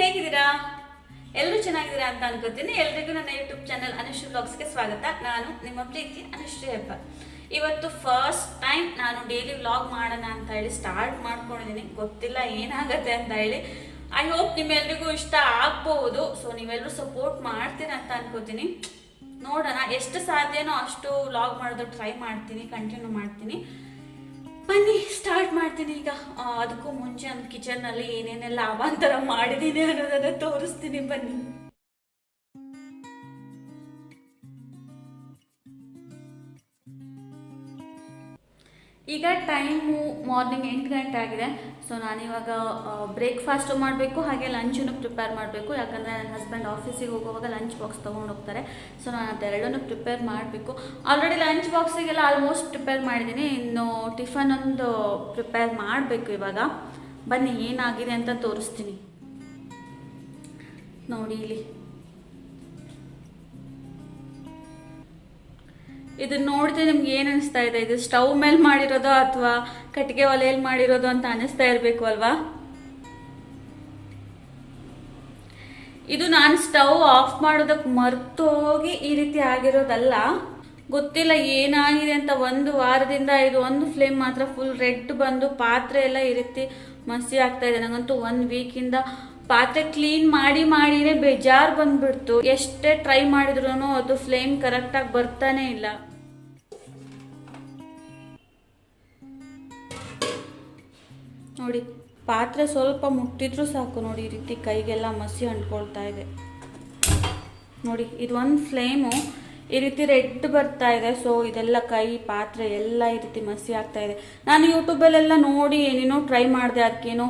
ಹೇಗಿದ್ದೀರಾ? ಎಲ್ಲರೂ ಚೆನ್ನಾಗಿದ್ದೀರಾ ಅಂತ ಅನ್ಕೋತೀನಿ. ಎಲ್ರಿಗೂ ನನ್ನ ಯೂಟ್ಯೂಬ್ ಚಾನಲ್ ಅನುಶ್ರೀ ಬ್ಲಾಗ್ಸ್ಗೆ ಸ್ವಾಗತ. ನಾನು ನಿಮ್ಮ ಪ್ರೀತಿ ಅನುಶ್ರೀ ಹಬ್ಬ. ಇವತ್ತು ಫಸ್ಟ್ ಟೈಮ್ ನಾನು ಡೈಲಿ ವ್ಲಾಗ್ ಮಾಡೋಣ ಅಂತ ಹೇಳಿ ಸ್ಟಾರ್ಟ್ ಮಾಡ್ಕೊಂಡಿದ್ದೀನಿ. ಗೊತ್ತಿಲ್ಲ ಏನಾಗತ್ತೆ ಅಂತ ಹೇಳಿ. ಐ ಹೋಪ್ ನಿಮ್ಮೆಲ್ರಿಗೂ ಇಷ್ಟ ಆಗ್ಬೋದು ಸೊ ನೀವೆಲ್ಲರೂ ಸಪೋರ್ಟ್ ಮಾಡ್ತೀರ ಅಂತ ಅನ್ಕೋತೀನಿ. ನೋಡೋಣ, ಎಷ್ಟು ಸಾಧ್ಯನೋ ಅಷ್ಟು ವ್ಲಾಗ್ ಮಾಡೋದು ಟ್ರೈ ಮಾಡ್ತೀನಿ ಕಂಟಿನ್ಯೂ ಮಾಡ್ತೀನಿ. ಬನ್ನಿ ಸ್ಟಾರ್ಟ್ ಮಾಡ್ತೀನಿ ಈಗ. ಅದಕ್ಕೂ ಮುಂಚೆ ಒಂದು ಕಿಚನ್ ಅಲ್ಲಿ ಏನೇನೆಲ್ಲ ಅವಾಂತರ ಮಾಡಿದ್ದೀನಿ ಅನ್ನೋದನ್ನ ತೋರಿಸ್ತೀನಿ, ಬನ್ನಿ. ಈಗ ಟೈಮು ಮಾರ್ನಿಂಗ್ ಎಂಟು ಗಂಟೆ ಆಗಿದೆ. ಸೊ ನಾನಿವಾಗ ಬ್ರೇಕ್ಫಾಸ್ಟು ಮಾಡಬೇಕು, ಹಾಗೆ ಲಂಚನ್ನು ಪ್ರಿಪೇರ್ ಮಾಡಬೇಕು. ಯಾಕಂದರೆ ನನ್ನ ಹಸ್ಬೆಂಡ್ ಆಫೀಸಿಗೆ ಹೋಗುವಾಗ ಲಂಚ್ ಬಾಕ್ಸ್ ತೊಗೊಂಡು ಹೋಗ್ತಾರೆ. ಸೊ ನಾನು ಅದೆರಡನ್ನು ಪ್ರಿಪೇರ್ ಮಾಡಬೇಕು. ಆಲ್ರೆಡಿ ಲಂಚ್ ಬಾಕ್ಸಿಗೆಲ್ಲ ಆಲ್ಮೋಸ್ಟ್ ಪ್ರಿಪೇರ್ ಮಾಡಿದ್ದೀನಿ. ಇನ್ನು ಟಿಫನ್ ಒಂದು ಪ್ರಿಪೇರ್ ಮಾಡಬೇಕು ಇವಾಗ. ಬನ್ನಿ, ಏನಾಗಿದೆ ಅಂತ ತೋರಿಸ್ತೀನಿ. ನೋಡಿ ಇಲ್ಲಿ. ಇದನ್ನ ನೋಡಿದ್ರೆ ನಿಮ್ಗೆ ಏನು ಅನಿಸ್ತಾ ಇದೆ? ಇದು ಸ್ಟವ್ ಮೇಲೆ ಮಾಡಿರೋದು ಅಥವಾ ಕಟ್ಟಿಗೆ ಒಲೆಯಲ್ಲಿ ಮಾಡಿರೋದು ಅಂತ ಅನಿಸ್ತಾ ಇರಬೇಕು ಅಲ್ವಾ? ಇದು ನಾನು ಸ್ಟವ್ ಆಫ್ ಮಾಡೋದಕ್ಕೆ ಮರ್ತೋಗಿ ಈ ರೀತಿ ಆಗಿರೋದಲ್ಲ. ಗೊತ್ತಿಲ್ಲ ಏನಾಗಿದೆ ಅಂತ ಒಂದು ವಾರದಿಂದ ಇದು ಒಂದು ಫ್ಲೇಮ್ ಮಾತ್ರ ಫುಲ್ ರೆಡ್ ಬಂದು ಪಾತ್ರೆ ಎಲ್ಲ ಈ ರೀತಿ ಮಸಿ ಆಗ್ತಾ ಇದೆ. ನಂಗಂತೂ ವೀಕ್ ವೀಕಿಂದ ಪಾತ್ರೆ ಕ್ಲೀನ್ ಮಾಡಿ ಮಾಡಿನೇ ಬೇಜಾರು ಬಂದ್ಬಿಡ್ತು. ಎಷ್ಟೇ ಟ್ರೈ ಮಾಡಿದ್ರು ಅದು ಫ್ಲೇಮ್ ಕರೆಕ್ಟಾಗಿ ಬರ್ತಾನೆ ಇಲ್ಲ. ನೋಡಿ, ಪಾತ್ರೆ ಸ್ವಲ್ಪ ಮುಟ್ಟಿದ್ರೂ ಸಾಕು ನೋಡಿ ಈ ರೀತಿ ಕೈಗೆಲ್ಲ ಮಸಿ ಅಂಟ್ಕೊಳ್ತಾ ಇದೆ. ನೋಡಿ ಇದು ಒಂದು ಫ್ಲೇಮು ಈ ರೀತಿ ರೆಡ್ ಬರ್ತಾ ಇದೆ. ಸೊ ಇದೆಲ್ಲ ಕೈ, ಪಾತ್ರೆ ಎಲ್ಲ ಈ ರೀತಿ ಮಸಿ ಆಗ್ತಾ ಇದೆ. ನಾನು ಯೂಟ್ಯೂಬಲ್ಲೆಲ್ಲ ನೋಡಿ ಏನೇನೋ ಟ್ರೈ ಮಾಡಿದೆ. ಅದಕ್ಕೇನೋ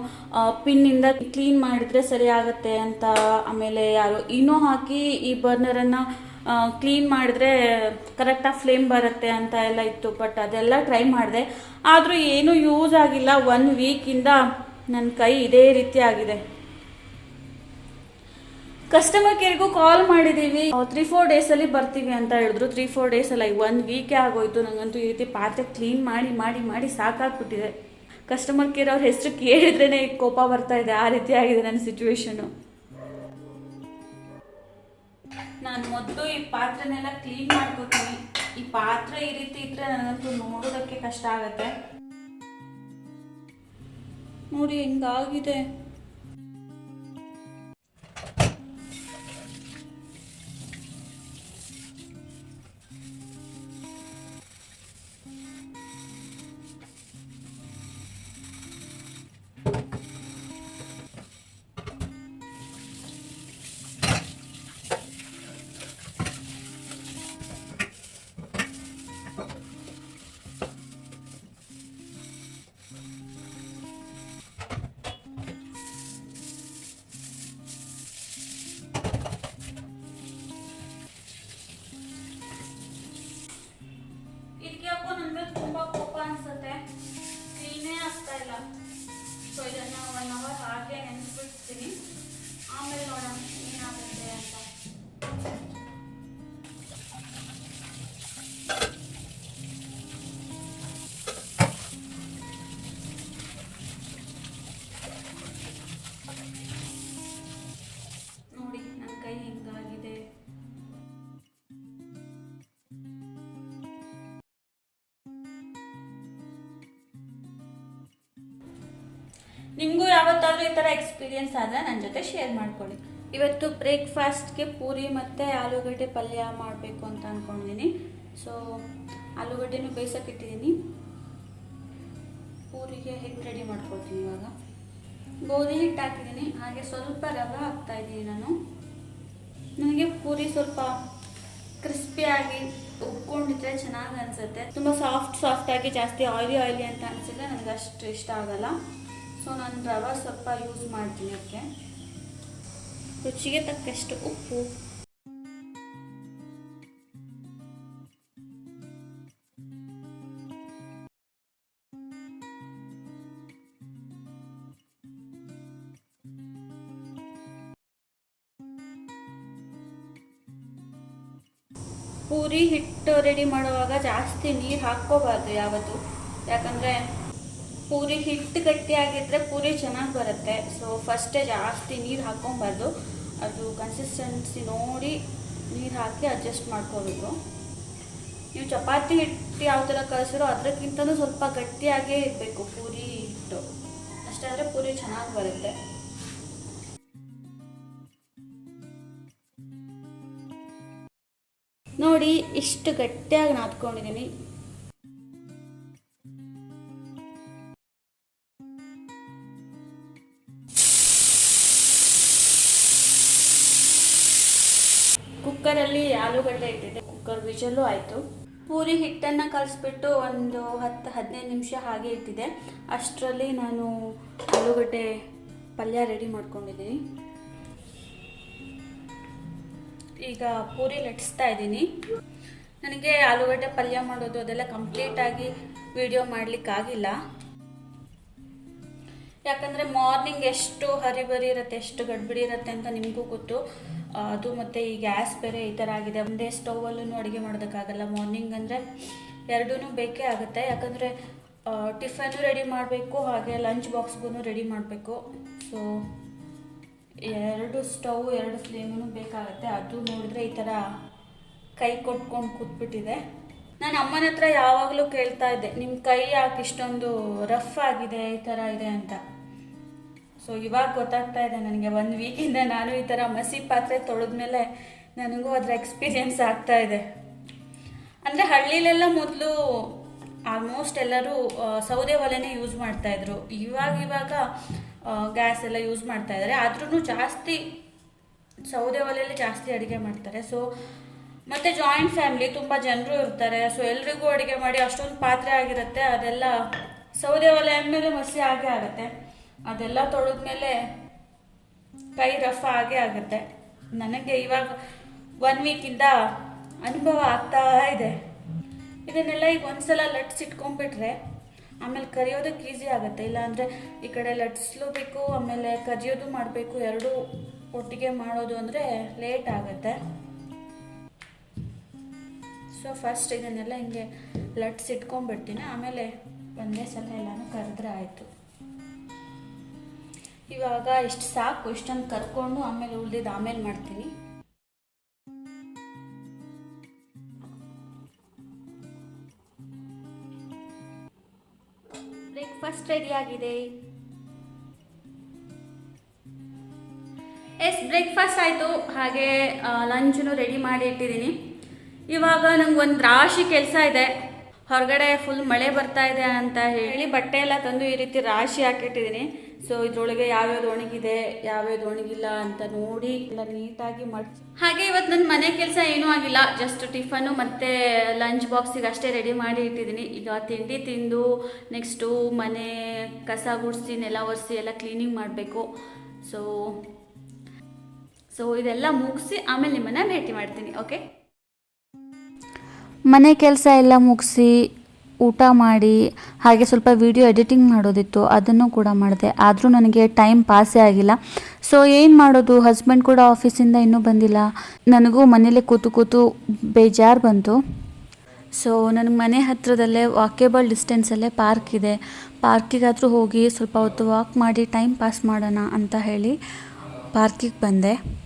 ಪಿನ್ನಿಂದ ಕ್ಲೀನ್ ಮಾಡಿದ್ರೆ ಸರಿ ಆಗುತ್ತೆ ಅಂತ ಆಮೇಲೆ ಯಾರು ಇನ್ನೂ ಹಾಕಿ ಈ ಬರ್ನರನ್ನು ಕ್ಲೀನ್ ಮಾಡಿದ್ರೆ ಕರೆಕ್ಟಾಗಿ ಫ್ಲೇಮ್ ಬರುತ್ತೆ ಅಂತ ಎಲ್ಲ ಇತ್ತು ಬಟ್ ಅದೆಲ್ಲ ಟ್ರೈ ಮಾಡಿದೆ. ಆದರೂ ಏನೂ ಯೂಸ್ ಆಗಿಲ್ಲ. ಒನ್ ವೀಕಿಂದ ನನ್ನ ಕೈ ಇದೇ ರೀತಿ ಆಗಿದೆ. ಕಸ್ಟಮರ್ ಕೇರ್ಗೂ ಕಾಲ್ ಮಾಡಿದ್ದೀವಿ ತ್ರೀ ಫೋರ್ ಡೇಸಲ್ಲಿ ಬರ್ತೀವಿ ಅಂತ ಹೇಳಿದ್ರು. ತ್ರೀ ಫೋರ್ ಡೇಸ್ ಅಲ್ಲ ಒನ್ ವೀಕೇ ಆಗೋಯ್ತು. ನನಗಂತೂ ಈ ರೀತಿ ಪಾತ್ರೆ ಕ್ಲೀನ್ ಮಾಡಿ ಮಾಡಿ ಮಾಡಿ ಸಾಕಾಗ್ಬಿಟ್ಟಿದೆ. ಕಸ್ಟಮರ್ ಕೇರ್ ಅವ್ರ ಹೆಸರು ಕೇಳಿದ್ರೇ ಕೋಪ ಬರ್ತಾ ಇದೆ. ಆ ರೀತಿ ಆಗಿದೆ ನನ್ನ ಸಿಚುವೇಶನು ಮೊದಲು ಈ ಪಾತ್ರೆನೆಲ್ಲ ಕ್ಲೀನ್ ಮಾಡ್ಕೋತೀನಿ. ಈ ಪಾತ್ರೆ ಈ ರೀತಿ ಇದ್ರೆ ನನಗಂತೂ ನೋಡೋದಕ್ಕೆ ಕಷ್ಟ ಆಗತ್ತೆ. ನೋಡಿ ಹೆಂಗಾಗಿದೆ. ನಿಮಗೂ ಯಾವತ್ತಾದರೂ ಈ ಥರ ಎಕ್ಸ್ಪೀರಿಯನ್ಸ್ ಆದರೆ ನನ್ನ ಜೊತೆ ಶೇರ್ ಮಾಡ್ಕೊಳ್ಳಿ. ಇವತ್ತು ಬ್ರೇಕ್ಫಾಸ್ಟ್ಗೆ ಪೂರಿ ಮತ್ತು ಆಲೂಗಡ್ಡೆ ಪಲ್ಯ ಮಾಡಬೇಕು ಅಂತ ಅಂದ್ಕೊಂಡಿದ್ದೀನಿ ಸೊ ಆಲೂಗಡ್ಡೆನೂ ಬೇಯಿಸೋಕ್ಕಿಟ್ಟಿದ್ದೀನಿ ಪೂರಿಗೆ ಹಿಟ್ಟು ರೆಡಿ ಮಾಡ್ಕೊಳ್ತೀನಿ ಇವಾಗ. ಗೋಧಿ ಹಿಟ್ಟು ಹಾಕಿದ್ದೀನಿ ಹಾಗೆ ಸ್ವಲ್ಪ ರವೆ ಹಾಕ್ತಾ ಇದ್ದೀನಿ ನಾನು. ನನಗೆ ಪೂರಿ ಸ್ವಲ್ಪ ಕ್ರಿಸ್ಪಿಯಾಗಿ ಉಬ್ಕೊಂಡಿದ್ರೆ ಚೆನ್ನಾಗಿ ಅನಿಸುತ್ತೆ. ತುಂಬ ಸಾಫ್ಟ್ ಸಾಫ್ಟಾಗಿ ಜಾಸ್ತಿ ಆಯಿಲಿ ಆಯಿಲಿ ಅಂತ ಅನಿಸಿದ್ರೆ ನನಗೆ ಅಷ್ಟು ಇಷ್ಟ ಆಗಲ್ಲ. ಸೊ ನಾನು ರವೆ ಸ್ವಲ್ಪ ಯೂಸ್ ಮಾಡ್ತೀನಿ ಅದಕ್ಕೆ. ರುಚಿಗೆ ತಕ್ಕಷ್ಟು ಉಪ್ಪು. ಪೂರಿ ಹಿಟ್ಟು ರೆಡಿ ಮಾಡುವಾಗ ಜಾಸ್ತಿ ನೀರು ಹಾಕ್ಕೋಬಾರ್ದು ಯಾವತ್ತು. ಯಾಕಂದರೆ ಪೂರಿ ಹಿಟ್ಟು ಗಟ್ಟಿಯಾಗಿದ್ದರೆ ಪೂರಿ ಚೆನ್ನಾಗಿ ಬರುತ್ತೆ. ಸೊ ಫಸ್ಟೇ ಜಾಸ್ತಿ ನೀರು ಹಾಕ್ಕೊಬಾರ್ದು. ಅದು ಕನ್ಸಿಸ್ಟೆನ್ಸಿ ನೋಡಿ ನೀರು ಹಾಕಿ ಅಡ್ಜಸ್ಟ್ ಮಾಡ್ಕೋಬೇಕು. ನೀವು ಚಪಾತಿ ಹಿಟ್ಟು ಯಾವ ಥರ ಕಳಿಸಿರೋ ಅದಕ್ಕಿಂತಲೂ ಸ್ವಲ್ಪ ಗಟ್ಟಿಯಾಗೇ ಇರಬೇಕು ಪೂರಿ ಹಿಟ್ಟು. ಅಷ್ಟಾದರೆ ಪೂರಿ ಚೆನ್ನಾಗಿ ಬರುತ್ತೆ. ನೋಡಿ, ಇಷ್ಟು ಗಟ್ಟಿಯಾಗಿ ನಾದ್ಕೊಂಡಿದ್ದೀನಿ ಇಟ್ಟಿದ್ದೆ ವಿಜಲು ಆಯಿತು. ಪೂರಿ ಹಿಟ್ಟನ್ನು ಕಲಿಸ್ಬಿಟ್ಟು ಒಂದು ಹತ್ತು, ಹದಿನೈದು ನಿಮಿಷ ಹಾಗೆ ಇಟ್ಟಿದೆ. ಅಷ್ಟರಲ್ಲಿ ನಾನು ಆಲೂಗಡ್ಡೆ ಪಲ್ಯ ರೆಡಿ ಮಾಡ್ಕೊಂಡಿದ್ದೀನಿ. ಈಗ ಪೂರಿ ಲಟ್ಟಿಸ್ತಾ ಇದ್ದೀನಿ. ನನಗೆ ಆಲೂಗಡ್ಡೆ ಪಲ್ಯ ಮಾಡೋದು ಅದೆಲ್ಲ ಕಂಪ್ಲೀಟಾಗಿ ವಿಡಿಯೋ ಮಾಡಲಿಕ್ಕಾಗಿಲ್ಲ. ಯಾಕಂದರೆ ಮಾರ್ನಿಂಗ್ ಎಷ್ಟು ಹರಿಬರಿ ಇರುತ್ತೆ, ಎಷ್ಟು ಗಡ್ಬಿಡಿ ಇರುತ್ತೆ ಅಂತ ನಿಮಗೂ ಗೊತ್ತು. ಅದು ಮತ್ತು ಈ ಗ್ಯಾಸ್ ಬೇರೆ ಈ ಥರ ಆಗಿದೆ. ಒಂದೇ ಸ್ಟೌವಲ್ಲೂ ಅಡುಗೆ ಮಾಡೋದಕ್ಕಾಗಲ್ಲ. ಮಾರ್ನಿಂಗ್ ಅಂದರೆ ಎರಡೂ ಬೇಕೇ ಆಗುತ್ತೆ. ಯಾಕಂದರೆ ಟಿಫನ್ನು ರೆಡಿ ಮಾಡಬೇಕು, ಹಾಗೆ ಲಂಚ್ ಬಾಕ್ಸ್ಗೂ ರೆಡಿ ಮಾಡಬೇಕು. ಸೊ ಎರಡು ಸ್ಟವ್ ಎರಡು ಫ್ಲೇಮೂ ಬೇಕಾಗುತ್ತೆ. ಅದು ನೋಡಿದ್ರೆ ಈ ಥರ ಕೈ ಕೊಟ್ಕೊಂಡು ಕೂತ್ಬಿಟ್ಟಿದೆ. ನಾನು ಅಮ್ಮನ ಹತ್ರ ಯಾವಾಗಲೂ ಕೇಳ್ತಾ ಇದ್ದೆ ನಿಮ್ಮ ಕೈ ಯಾಕೆ ಇಷ್ಟೊಂದು ರಫ್ ಆಗಿದೆ, ಈ ಥರ ಇದೆ ಅಂತ. ಸೊ ಇವಾಗ ಗೊತ್ತಾಗ್ತಾ ಇದೆ ನನಗೆ ಒಂದು ವೀಕಿಂದ ನಾನು ಈ ಥರ ಮಸಿ ಪಾತ್ರೆ ತೊಳೆದ್ಮೇಲೆ ನನಗೂ ಅದರ ಎಕ್ಸ್ಪೀರಿಯೆನ್ಸ್ ಆಗ್ತಾ ಇದೆ. ಅಂದರೆ ಹಳ್ಳಿಲೆಲ್ಲ ಮೊದಲು ಆಲ್ಮೋಸ್ಟ್ ಎಲ್ಲರೂ ಸೌದೆ ಒಲೆನೇ ಯೂಸ್ ಮಾಡ್ತಾಯಿದ್ರು ಇವಾಗ ಇವಾಗ ಗ್ಯಾಸ್ ಎಲ್ಲ ಯೂಸ್ ಮಾಡ್ತಾ ಇದ್ದಾರೆ ಆದ್ರೂ ಜಾಸ್ತಿ ಸೌದೆ ಒಲೆಯಲ್ಲಿ ಜಾಸ್ತಿ ಅಡುಗೆ ಮಾಡ್ತಾರೆ. ಸೊ ಮತ್ತು ಜಾಯಿಂಟ್ ಫ್ಯಾಮಿಲಿ ತುಂಬ ಜನರು ಇರ್ತಾರೆ. ಸೊ ಎಲ್ರಿಗೂ ಅಡುಗೆ ಮಾಡಿ ಅಷ್ಟೊಂದು ಪಾತ್ರೆ ಆಗಿರುತ್ತೆ. ಅದೆಲ್ಲ ಸೌದೆ ಒಲೆ ಅಂದಮೇಲೆ ಮಸಿ ಆಗೇ ಆಗುತ್ತೆ. ಅದೆಲ್ಲ ತೊಳೆದ್ಮೇಲೆ ಕೈ ರಫ್ ಆಗೇ ಆಗುತ್ತೆ. ನನಗೆ ಇವಾಗ ಒನ್ ವೀಕಿಂದ ಅನುಭವ ಆಗ್ತಾ ಇದೆ. ಇದನ್ನೆಲ್ಲ ಈಗ ಒಂದ್ಸಲ ಲಟ್ಸಿಟ್ಕೊಂಡ್ಬಿಟ್ರೆ ಆಮೇಲೆ ಕರಿಯೋದಕ್ಕೆ ಈಸಿ ಆಗುತ್ತೆ. ಇಲ್ಲಾಂದರೆ ಈ ಕಡೆ ಲಟ್ಸ್ಲೂಬೇಕು ಆಮೇಲೆ ಕರಿಯೋದು ಮಾಡಬೇಕು, ಎರಡೂ ಒಟ್ಟಿಗೆ ಮಾಡೋದು ಅಂದರೆ ಲೇಟ್ ಆಗುತ್ತೆ. ಸೊ ಫಸ್ಟ್ ಇದನ್ನೆಲ್ಲ ಹಿಂಗೆ ಲಟ್ಸಿಟ್ಕೊಂಡ್ಬಿಡ್ತೀನಿ ಆಮೇಲೆ ಒಂದೇ ಸಲ ಎಲ್ಲನೂ ಕರೆದ್ರೆ ಆಯಿತು. ಇವಾಗ ಇಷ್ಟು ಸಾಕು ಇಷ್ಟೊಂದು ಕರ್ಕೊಂಡು ಆಮೇಲೆ ಉಳಿದಿದ್ದು ಆಮೇಲೆ ಮಾಡ್ತೀನಿ. ಬ್ರೇಕ್ಫಾಸ್ಟ್ ರೆಡಿ ಆಗಿದೆ. ಎಸ್ ಬ್ರೇಕ್ಫಾಸ್ಟ್ ಆಯಿತು. ಹಾಗೆ ಲಂಚನ್ನು ರೆಡಿ ಮಾಡಿ ಇಟ್ಟಿದ್ದೀನಿ. ಇವಾಗ ನಂಗೆ ಒಂದು ರಾಶಿ ಕೆಲಸ ಇದೆ. ಹೊರಗಡೆ ಫುಲ್ ಮಳೆ ಬರ್ತಾ ಇದೆ ಅಂತ ಹೇಳಿ ಬಟ್ಟೆ ಎಲ್ಲ ತಂದು ಈ ರೀತಿ ರಾಶಿ ಹಾಕಿಟ್ಟಿದ್ದೀನಿ. ಸೊ ಇದ್ರೊಳಗೆ ಯಾವ್ಯಾವ್ದು ಒಣಗಿದೆ, ಯಾವ್ಯಾವ್ದು ಒಣಗಿಲ್ಲ ಅಂತ ನೋಡಿ ಎಲ್ಲ ನೀಟಾಗಿ ಮಾಡಿ ಹಾಗೆ ಇವತ್ತು ನನ್ನ ಮನೆ ಕೆಲಸ ಏನೂ ಆಗಿಲ್ಲ ಜಸ್ಟ್ ಟಿಫನ್ನು ಮತ್ತು ಲಂಚ್ ಬಾಕ್ಸಿಗೆ ಅಷ್ಟೇ ರೆಡಿ ಮಾಡಿ ಇಟ್ಟಿದ್ದೀನಿ. ಈಗ ತಿಂಡಿ ತಿಂದು ನೆಕ್ಸ್ಟು ಮನೆ ಕಸ ಗುಡಿಸಿ, ನೆಲ ಒರೆಸಿ ಎಲ್ಲ ಕ್ಲೀನಿಂಗ್ ಮಾಡಬೇಕು. ಸೊ ಸೊ ಇದೆಲ್ಲ ಮುಗಿಸಿ ಆಮೇಲೆ ನಿಮ್ಮನ್ನು ಭೇಟಿ ಮಾಡ್ತೀನಿ ಓಕೆ ಮನೆ ಕೆಲಸ ಎಲ್ಲ ಮುಗಿಸಿ ಊಟ ಮಾಡಿ, ಹಾಗೆ ಸ್ವಲ್ಪ ವಿಡಿಯೋ ಎಡಿಟಿಂಗ್ ಮಾಡೋದಿತ್ತು, ಅದನ್ನು ಕೂಡ ಮಾಡಿದೆ. ಆದರೂ ನನಗೆ ಟೈಮ್ ಪಾಸೇ ಆಗಿಲ್ಲ. ಸೊ ಏನು ಮಾಡೋದು? ಹಸ್ಬೆಂಡ್ ಕೂಡ ಆಫೀಸಿಂದ ಇನ್ನೂ ಬಂದಿಲ್ಲ. ನನಗೂ ಮನೇಲಿ ಕೂತು ಕೂತು ಬೇಜಾರು ಬಂತು. ಸೊ ನನಗೆ ಮನೆ ಹತ್ತಿರದಲ್ಲೇ ವಾಕೇಬಲ್ ಡಿಸ್ಟೆನ್ಸಲ್ಲೇ ಪಾರ್ಕ್ ಇದೆ. ಪಾರ್ಕಿಗಾದರೂ ಹೋಗಿ ಸ್ವಲ್ಪ ಹೊತ್ತು ವಾಕ್ ಮಾಡಿ ಟೈಮ್ ಪಾಸ್ ಮಾಡೋಣ ಅಂತ ಹೇಳಿ ಪಾರ್ಕಿಗೆ ಬಂದೆ.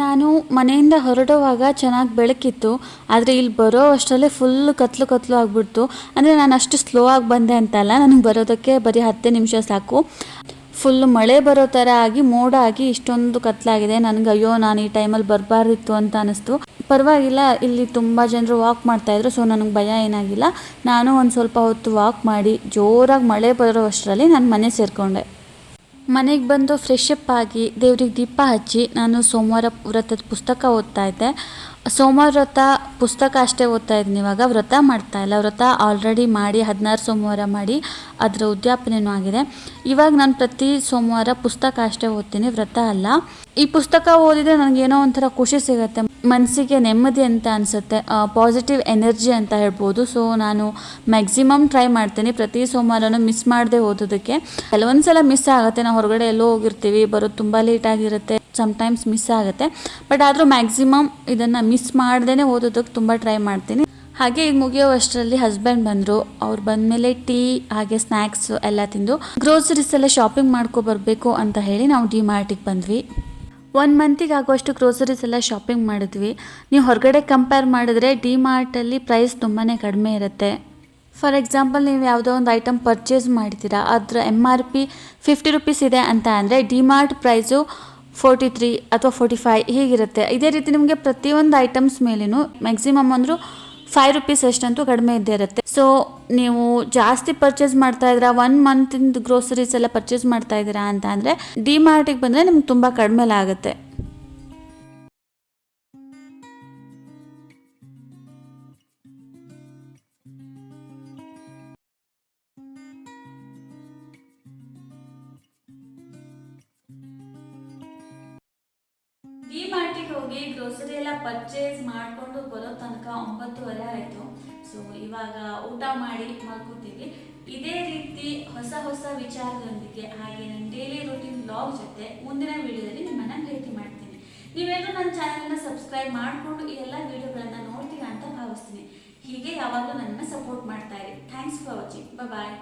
ನಾನು ಮನೆಯಿಂದ ಹೊರಡುವಾಗ ಚೆನ್ನಾಗಿ ಬೆಳಕಿತ್ತು, ಆದರೆ ಇಲ್ಲಿ ಬರೋ ಅಷ್ಟರಲ್ಲೇ ಫುಲ್ ಕತ್ಲು ಕತ್ಲು ಆಗಿಬಿಡ್ತು. ಅಂದರೆ ನಾನು ಅಷ್ಟು ಸ್ಲೋ ಆಗಿ ಬಂದೆ ಅಂತಲ್ಲ ನನಗೆ ಬರೋದಕ್ಕೆ ಬರೀ ಹತ್ತೇ ನಿಮಿಷ ಸಾಕು. ಫುಲ್ ಮಳೆ ಬರೋ ಥರ ಆಗಿ, ಮೋಡ ಆಗಿ ಇಷ್ಟೊಂದು ಕತ್ಲಾಗಿದೆ. ನನಗೆ ಅಯ್ಯೋ, ನಾನು ಈ ಟೈಮಲ್ಲಿ ಬರಬಾರ್ದಿತ್ತು ಅಂತ ಅನಿಸ್ತು. ಪರವಾಗಿಲ್ಲ, ಇಲ್ಲಿ ತುಂಬ ಜನರು ವಾಕ್ ಮಾಡ್ತಾಯಿದ್ರು ಸೊ ನನಗೆ ಭಯ ಏನಾಗಿಲ್ಲ. ನಾನು ಒಂದು ಸ್ವಲ್ಪ ಹೊತ್ತು ವಾಕ್ ಮಾಡಿ, ಜೋರಾಗಿ ಮಳೆ ಬರೋ ಅಷ್ಟರಲ್ಲಿ ನಾನು ಮನೆ ಸೇರಿಕೊಂಡೆ. ಮನೆಗೆ ಬಂದು ಫ್ರೆಶ್ ಅಪ್ ಆಗಿ ದೇವ್ರಿಗೆ ದೀಪ ಹಚ್ಚಿ ನಾನು ಸೋಮವಾರ ವ್ರತದ ಪುಸ್ತಕ ಓದ್ತಾ ಇದ್ದೆ. ಸೋಮವಾರ ವ್ರತ, ಪುಸ್ತಕ ಅಷ್ಟೇ ಓದ್ತಾ ಇದ್ದೀನಿ, ಇವಾಗ ವ್ರತ ಮಾಡ್ತಾ ಇಲ್ಲ. ವ್ರತ ಆಲ್ರೆಡಿ ಮಾಡಿ, ಹದಿನಾರು ಸೋಮವಾರ ಮಾಡಿ ಅದರ ಉದ್ಯಾಪನೆಯೂ ಆಗಿದೆ. ಇವಾಗ ನಾನು ಪ್ರತಿ ಸೋಮವಾರ ಪುಸ್ತಕ ಅಷ್ಟೇ ಓದ್ತೀನಿ, ವ್ರತ ಅಲ್ಲ. ಈ ಪುಸ್ತಕ ಓದಿದರೆ ನನಗೇನೋ ಒಂಥರ ಖುಷಿ ಸಿಗುತ್ತೆ. ಮನಸ್ಸಿಗೆ ನೆಮ್ಮದಿ ಅಂತ ಅನಿಸುತ್ತೆ ಪಾಸಿಟಿವ್ ಎನರ್ಜಿ ಅಂತ ಹೇಳ್ಬೋದು. ಸೊ ನಾನು ಮ್ಯಾಕ್ಸಿಮಮ್ ಟ್ರೈ ಮಾಡ್ತೀನಿ. ಪ್ರತಿ ಸೋಮವಾರನೂ ಮಿಸ್ ಮಾಡದೆ ಓದೋದಕ್ಕೆ ಕೆಲವೊಂದು ಸಲ ಮಿಸ್ ಆಗುತ್ತೆ. ನಾವು ಹೊರಗಡೆ ಎಲ್ಲೋ ಹೋಗಿರ್ತೀವಿ, ಬರೋದು ತುಂಬ ಲೇಟ್ ಆಗಿರುತ್ತೆ ಸಮ್ಟೈಮ್ಸ್ ಮಿಸ್ ಆಗುತ್ತೆ. ಬಟ್ ಆದರೂ ಮ್ಯಾಕ್ಸಿಮಮ್ ಇದನ್ನು ಮಿಸ್ ಮಾಡ್ದೇ ಓದೋದಕ್ಕೆ ತುಂಬ ಟ್ರೈ ಮಾಡ್ತೀನಿ. ಹಾಗೆ ಈಗ ಮುಗಿಯೋವಷ್ಟರಲ್ಲಿ ಹಸ್ಬೆಂಡ್ ಬಂದರು. ಅವ್ರು ಬಂದಮೇಲೆ ಟೀ, ಹಾಗೆ ಸ್ನ್ಯಾಕ್ಸ್ ಎಲ್ಲ ತಿಂದು ಗ್ರೋಸರೀಸ್ ಎಲ್ಲ ಶಾಪಿಂಗ್ ಮಾಡ್ಕೊ ಬರಬೇಕು ಅಂತ ಹೇಳಿ ನಾವು ಡಿ ಮಾರ್ಟಿಗೆ ಬಂದ್ವಿ. ಒನ್ ಮಂತಿಗೆ ಆಗುವಷ್ಟು ಗ್ರೋಸರೀಸ್ ಎಲ್ಲ ಶಾಪಿಂಗ್ ಮಾಡಿದ್ವಿ. ನೀವು ಹೊರಗಡೆ ಕಂಪೇರ್ ಮಾಡಿದ್ರೆ ಡಿ ಮಾರ್ಟಲ್ಲಿ ಪ್ರೈಸ್ ತುಂಬಾ ಕಡಿಮೆ ಇರುತ್ತೆ. ಫಾರ್ ಎಕ್ಸಾಂಪಲ್ ನೀವು ಯಾವುದೋ ಒಂದು ಐಟಮ್ ಪರ್ಚೇಸ್ ಮಾಡ್ತೀರಾ, ಅದರ M R P fifty rupees ಇದೆ ಅಂತ ಅಂದರೆ ಡಿಮಾರ್ಟ್ ಪ್ರೈಸು ಫೋರ್ಟಿ ತ್ರೀ ಅಥವಾ ಫೋರ್ಟಿ ಫೈ ಹೀಗಿರುತ್ತೆ. ಇದೇ ರೀತಿ ನಿಮಗೆ ಪ್ರತಿಯೊಂದು ಐಟಮ್ಸ್ ಮೇಲೇನು ಮ್ಯಾಕ್ಸಿಮಮ್ ಅಂದರೂ ಫೈವ್ ರುಪೀಸ್ ಅಷ್ಟಂತೂ ಕಡಿಮೆ ಇದ್ದೇ ಇರುತ್ತೆ. ಸೊ ನೀವು ಜಾಸ್ತಿ ಪರ್ಚೇಸ್ ಮಾಡ್ತಾ ಇದ್ದೀರಾ ಒನ್ ಇಂದ ಗ್ರೋಸರೀಸ್ ಎಲ್ಲ ಪರ್ಚೇಸ್ ಮಾಡ್ತಾ ಇದ್ದೀರಾ ಅಂತ ಅಂದ್ರೆ ಡಿ ಮಾರ್ಟಿಗೆ ಬಂದ್ರೆ ನಿಮ್ಗೆ ತುಂಬಾ ಕಡಿಮೆ ಆಗುತ್ತೆ. ಒಂಬತ್ತುವರೆ ಆಯಿತು. ಸೊ ಇವಾಗ ಊಟ ಮಾಡಿ ಮಲ್ಕೋತೀವಿ. ಇದೇ ರೀತಿ ಹೊಸ ಹೊಸ ವಿಚಾರದೊಂದಿಗೆ ಹಾಗೆ ನನ್ನ ಡೈಲಿ ರೂಟೀನ್ ಬ್ಲಾಗ್ ಜೊತೆ ಮುಂದಿನ ವಿಡಿಯೋದಲ್ಲಿ ನಿಮ್ಮನ್ನು ಭೇಟಿ ಮಾಡ್ತೀನಿ. ನೀವೆಲ್ಲರೂ ನನ್ನ ಚಾನಲ್ನ ಸಬ್ಸ್ಕ್ರೈಬ್ ಮಾಡಿಕೊಂಡು ಈ ಎಲ್ಲ ವಿಡಿಯೋಗಳನ್ನು ನೋಡ್ತೀರಾ ಅಂತ ಭಾವಿಸ್ತೀನಿ. ಹೀಗೆ ಯಾವಾಗಲೂ ನನ್ನನ್ನು ಸಪೋರ್ಟ್ ಮಾಡ್ತಾ ಇರಿ. Thanks for watching bye